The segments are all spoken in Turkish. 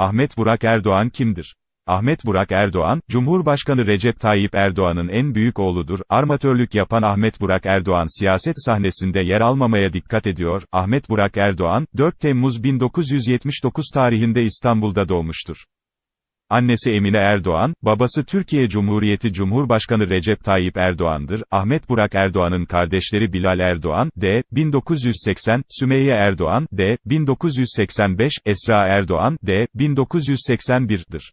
Ahmet Burak Erdoğan kimdir? Ahmet Burak Erdoğan, Cumhurbaşkanı Recep Tayyip Erdoğan'ın en büyük oğludur. Armatörlük yapan Ahmet Burak Erdoğan siyaset sahnesinde yer almamaya dikkat ediyor. Ahmet Burak Erdoğan, 4 Temmuz 1979 tarihinde İstanbul'da doğmuştur. Annesi Emine Erdoğan, babası Türkiye Cumhuriyeti Cumhurbaşkanı Recep Tayyip Erdoğan'dır. Ahmet Burak Erdoğan'ın kardeşleri Bilal Erdoğan, D. 1980, Sümeyye Erdoğan, D. 1985, Esra Erdoğan, D. 1981'dir.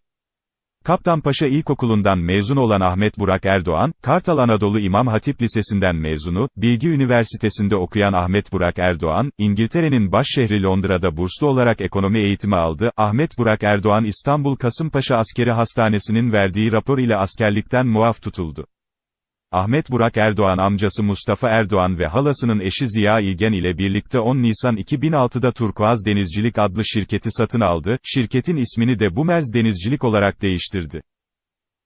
Kaptanpaşa İlkokulu'ndan mezun olan Ahmet Burak Erdoğan, Kartal Anadolu İmam Hatip Lisesi'nden mezunu, Bilgi Üniversitesi'nde okuyan Ahmet Burak Erdoğan, İngiltere'nin başşehri Londra'da burslu olarak ekonomi eğitimi aldı. Ahmet Burak Erdoğan İstanbul Kasımpaşa Askeri Hastanesi'nin verdiği rapor ile askerlikten muaf tutuldu. Ahmet Burak Erdoğan amcası Mustafa Erdoğan ve halasının eşi Ziya İlgen ile birlikte 10 Nisan 2006'da Turkuaz Denizcilik adlı şirketi satın aldı, şirketin ismini de Bumerz Denizcilik olarak değiştirdi.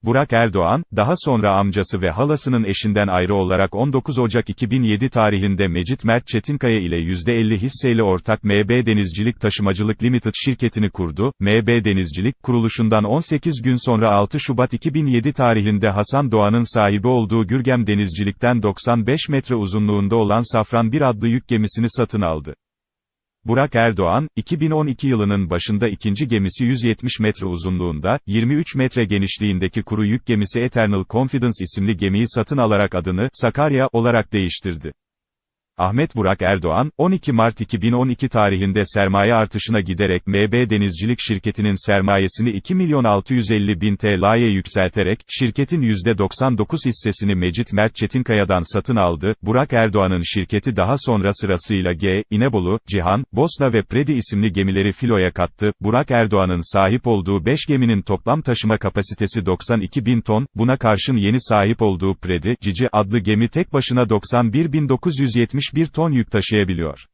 Burak Erdoğan, daha sonra amcası ve halasının eşinden ayrı olarak 19 Ocak 2007 tarihinde Mecit Mert Çetinkaya ile %50 hisseyle ortak MB Denizcilik Taşımacılık Limited şirketini kurdu. MB Denizcilik, kuruluşundan 18 gün sonra 6 Şubat 2007 tarihinde Hasan Doğan'ın sahibi olduğu Gürgem Denizcilik'ten 95 metre uzunluğunda olan Safran 1 adlı yük gemisini satın aldı. Burak Erdoğan, 2012 yılının başında ikinci gemisi 170 metre uzunluğunda, 23 metre genişliğindeki kuru yük gemisi Eternal Confidence isimli gemiyi satın alarak adını, Sakarya, olarak değiştirdi. Ahmet Burak Erdoğan, 12 Mart 2012 tarihinde sermaye artışına giderek MB Denizcilik şirketinin sermayesini 2 milyon 650 bin TL'ye yükselterek, şirketin %99 hissesini Mecit Mert Çetinkaya'dan satın aldı. Burak Erdoğan'ın şirketi daha sonra sırasıyla G, İnebolu, Cihan, Bosna ve Predi isimli gemileri filoya kattı. Burak Erdoğan'ın sahip olduğu 5 geminin toplam taşıma kapasitesi 92 bin ton, buna karşın yeni sahip olduğu Predi, Cici adlı gemi tek başına 91.970 bir ton yük taşıyabiliyor.